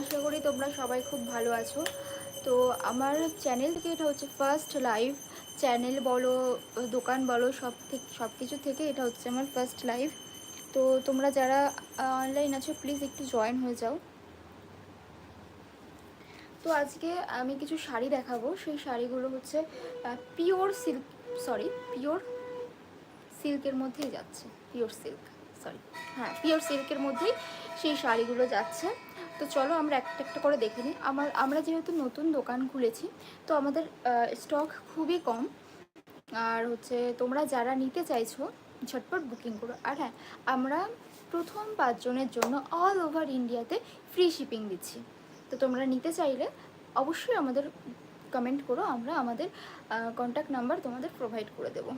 আশা করি তোমরা সবাই খুব ভালো আছো। তো আমার চ্যানেল থেকে এটা হচ্ছে ফার্স্ট লাইভ চ্যানেল বলো, দোকান বলো, সব থেকে, সব কিছু থেকে এটা হচ্ছে আমার ফার্স্ট লাইভ তো তোমরা যারা অনলাইন আছো প্লিজ একটু জয়েন হয়ে যাও। তো আজকে আমি কিছু শাড়ি দেখাবো। সেই শাড়িগুলো হচ্ছে পিওর সিল্ক সরি পিওর সিল্কের মধ্যেই যাচ্ছে পিওর সিল্ক সরি হ্যাঁ পিওর সিল্কের মধ্যেই সেই শাড়িগুলো যাচ্ছে। তো চলো আমরা একটা একটা করে দেখে নিই। আমার, আমরা যেহেতু নতুন দোকান খুলেছি, তো আমাদের স্টক খুবই কম। আর হচ্ছে তোমরা যারা নিতে চাইছো, ঝটপট বুকিং করো। আর হ্যাঁ আমরা প্রথম পাঁচজনের জন্য অল ওভার ইন্ডিয়াতে ফ্রি শিপিং দিচ্ছি। তো তোমরা নিতে চাইলে অবশ্যই আমাদের কমেন্ট করো। আমরা আমাদের কন্ট্যাক্ট নাম্বার তোমাদের প্রোভাইড করে দেবো।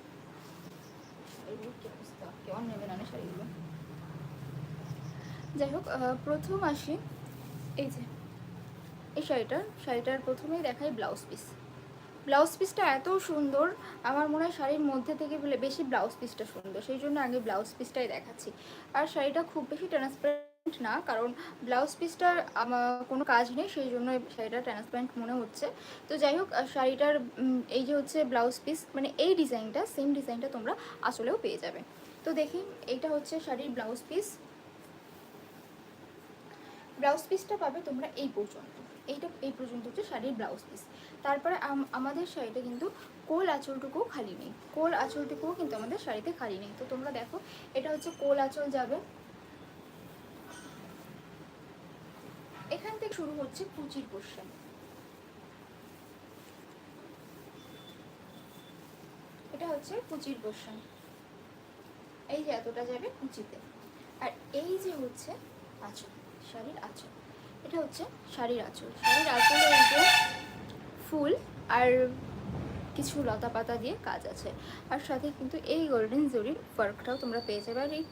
শাড়িগুলো যাই হোক প্রথম আসি। এই যে, এই শাড়িটার শাড়িটার প্রথমেই দেখাই ব্লাউজ পিস ব্লাউজ পিসটা এত সুন্দর, আমার মনে হয় শাড়ির মধ্যে থেকে বেশি ব্লাউজ পিসটা সুন্দর। সেই জন্য আগে ব্লাউজ পিসটাই দেখাচ্ছি। আর শাড়িটা খুব বেশি ট্রান্সপারেন্ট না, কারণ ব্লাউজ পিসটার কোনো কাজ নেই, সেই জন্য শাড়িটা ট্রান্সপারেন্ট মনে হচ্ছে। তো যাই হোক শাড়িটার এই যে হচ্ছে ব্লাউজ পিস মানে এই ডিজাইনটা সেম ডিজাইনটা তোমরা আসলেও পেয়ে যাবে। তো দেখি, এইটা হচ্ছে শাড়ির ব্লাউজ পিস ব্লাউজ পিসটা পাবে তোমরা এই পর্যন্ত। এইটা, এই পর্যন্ত হচ্ছে শাড়ির ব্লাউজ পিস তারপরে আমাদের শাড়িটা কিন্তু কোল আঁচলটুকুও খালি নেই। কোল আঁচলটুকুও কিন্তু আমাদের শাড়িতে খালি নেই। তো তোমরা দেখো, এটা হচ্ছে কোল আঁচল যাবে। এখান থেকে শুরু হচ্ছে কুচির পোর্শন এটা হচ্ছে কুচির পোর্শন এই যে এতটা যাবে কুচিতে। আর এই যে হচ্ছে আঁচল, শাড়ির আঁচল। এটা হচ্ছে শাড়ির আঁচল। শাড়ির আঁচলে যে ফুল আর কিছু লতা পাতা দিয়ে কাজ আছে। আর সাথে কিন্তু এই গোল্ডেন জরির ওয়ার্কটাও তোমরা পেয়ে যাবে। আর এই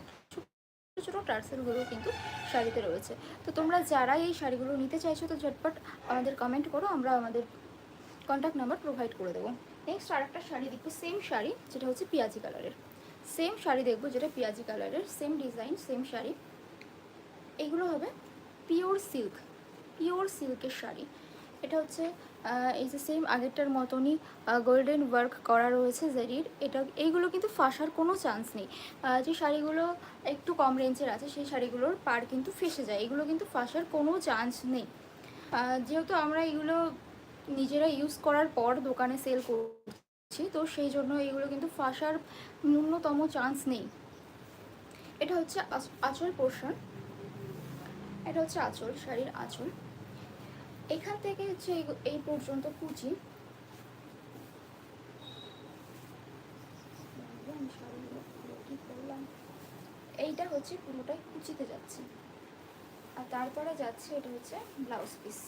ছোটো টার্সেলগুলো কিন্তু শাড়িতে রয়েছে। তো তোমরা যারা এই শাড়িগুলো নিতে চাইছো তো ঝটপট আমাদের কমেন্ট করো, আমরা আমাদের কন্ট্যাক্ট নাম্বার প্রোভাইড করে দেবো। নেক্সট আর একটা শাড়ি দেখব সেম শাড়ি, যেটা হচ্ছে পেঁয়াজি কালারের সেম শাড়ি দেখব, যেটা পেঁয়াজি কালারের সেম ডিজাইন সেম শাড়ি। এগুলো হবে পিওর সিল্ক পিওর সিল্কের শাড়ি। এটা হচ্ছে এই যে সেম আগেরটার মতনই গোল্ডেন ওয়ার্ক করা রয়েছে জেরির এটা, এইগুলো কিন্তু ফাঁসার কোনো চান্স নেই। যে শাড়িগুলো একটু কম রেঞ্জের আছে, সেই শাড়িগুলোর পার কিন্তু ফেসে যায়। এগুলো কিন্তু ফাঁসার কোনো চান্স নেই। যেহেতু আমরা এগুলো নিজেরা ইউজ করার পর দোকানে সেল করছি, তো সেই জন্য এগুলো কিন্তু ফাঁসার ন্যূনতম চান্স নেই। এটা হচ্ছে আঁচ- আঁচল পোর্শন এটা হচ্ছে আঁচল, শাড়ির আঁচল। এখান থেকে হচ্ছে এই- পর্যন্ত কুচি এইটা হচ্ছে পুরোটাই কুচিতে যাচ্ছে। আর তারপরে যাচ্ছে এটা হচ্ছে ব্লাউজ পিস।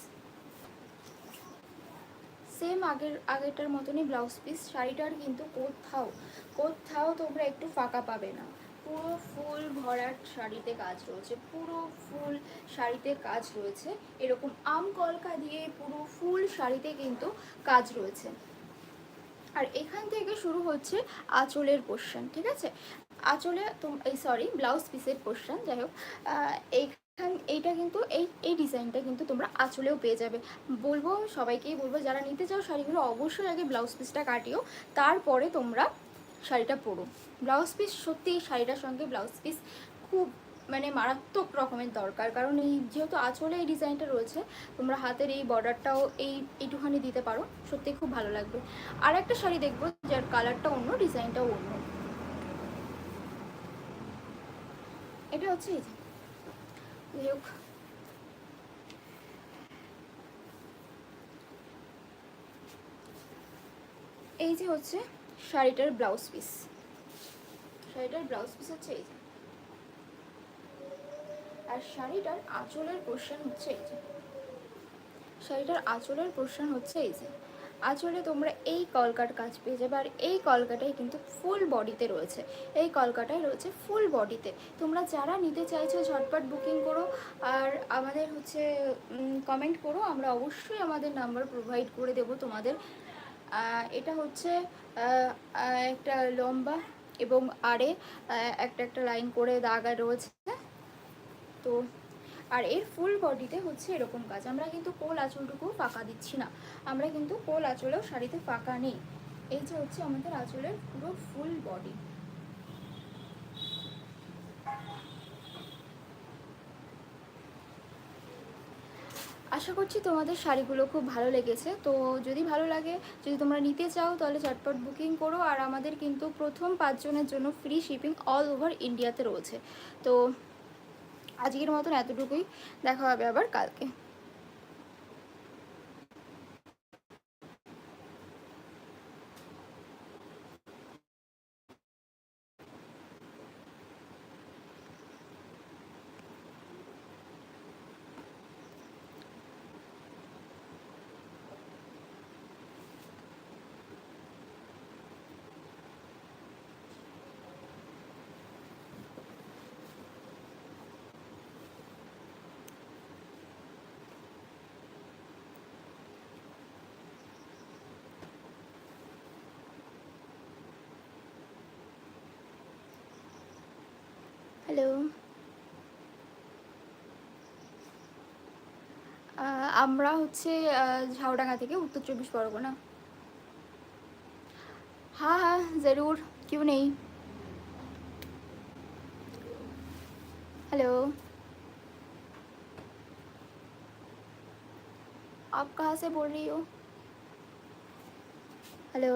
সেম আগের, আগেরটার মতনই ব্লাউজ পিস। শাড়িটার কিন্তু কোথাও কোথাও তোমরা একটু ফাঁকা পাবে না। পুরো ফুল ভরাট শাড়িতে কাজ রয়েছে, পুরো ফুল শাড়িতে কাজ রয়েছে। এরকম আম কলকা দিয়ে পুরো ফুল শাড়িতে কিন্তু কাজ রয়েছে। আর এখান থেকে শুরু হচ্ছে আঁচলের পোর্শন ঠিক আছে? আঁচলে এই সরি ব্লাউজ পিসের পোর্শন যাই হোক। এইখান এইটা কিন্তু এই এই ডিজাইনটা কিন্তু তোমরা আঁচলেও পেয়ে যাবে। বলব সবাইকেই বলব, যারা নিতে চাও শাড়িগুলো অবশ্যই আগে ব্লাউজ পিসটা কাটিও, তারপরে তোমরা শাড়িটা পরো। ব্লাউজ পিস সত্যি শাড়িটার সঙ্গে ব্লাউজ পিস খুব মানে মারাত্মক রকমের দরকার। কারণ এই যেহেতু আঁচলে এই ডিজাইনটা রয়েছে, তোমরা হাতের এই বর্ডারটাও এই এইটুখানি দিতে পারো সত্যি খুব ভালো লাগবে। আর একটা শাড়ি দেখব, যার কালারটা অন্য, ডিজাইনটাও অন্য। এটা হচ্ছে এই যাই হোক এই যে হচ্ছে শাড়িটার ব্লাউজ পিস। শাড়িটার ব্লাউজ পিস হচ্ছে এই যে। আর শাড়িটার আঁচলের পোর্শন হচ্ছে এই যে। শাড়িটার আঁচলের পোর্শন হচ্ছে এই যে। আঁচলে তোমরা এই কলকাট কাজ পেয়ে যাবে আর এই কলকাটাই কিন্তু ফুল বডিতে রয়েছে। এই কলকাটাই রয়েছে ফুল বডিতে তোমরা যারা নিতে চাইছো ঝটপট বুকিং করো আর আমাদের হচ্ছে কমেন্ট করো। আমরা অবশ্যই আমাদের নাম্বার প্রোভাইড করে দেবো তোমাদের এটা হচ্ছে একটা লম্বা এবং আরে একটা একটা লাইন করে দাগা রয়েছে। তো, আর এর ফুল বডিতে হচ্ছে এরকম কাজ। আমরা কিন্তু কোল আঁচলটুকু ফাঁকা দিচ্ছি না। আমরা কিন্তু কোল আঁচলেও শাড়িতে ফাঁকা নেই। এই যে হচ্ছে আমাদের আঁচলের পুরো ফুল বডি আশা করছি তোমাদের শাড়িগুলো খুব ভালো লেগেছে। তো যদি ভালো লাগে, যদি তোমরা নিতে চাও, তাহলে চটপট বুকিং করো। আর আমাদের কিন্তু প্রথম পাঁচজনের জন্য ফ্রি শিপিং অল ওভার ইন্ডিয়াতে রয়েছে। তো আজকের মতন এতটুকুই। দেখা হবে আবার কালকে। হ্যালো আমরা হচ্ছে আহ, ঝাউডাঙ্গা থেকে উত্তর চব্বিশ পরগনা हाँ हाँ ज़रूर क्यों नहीं हेलो आप कहाँ से बोल रही हो हेलो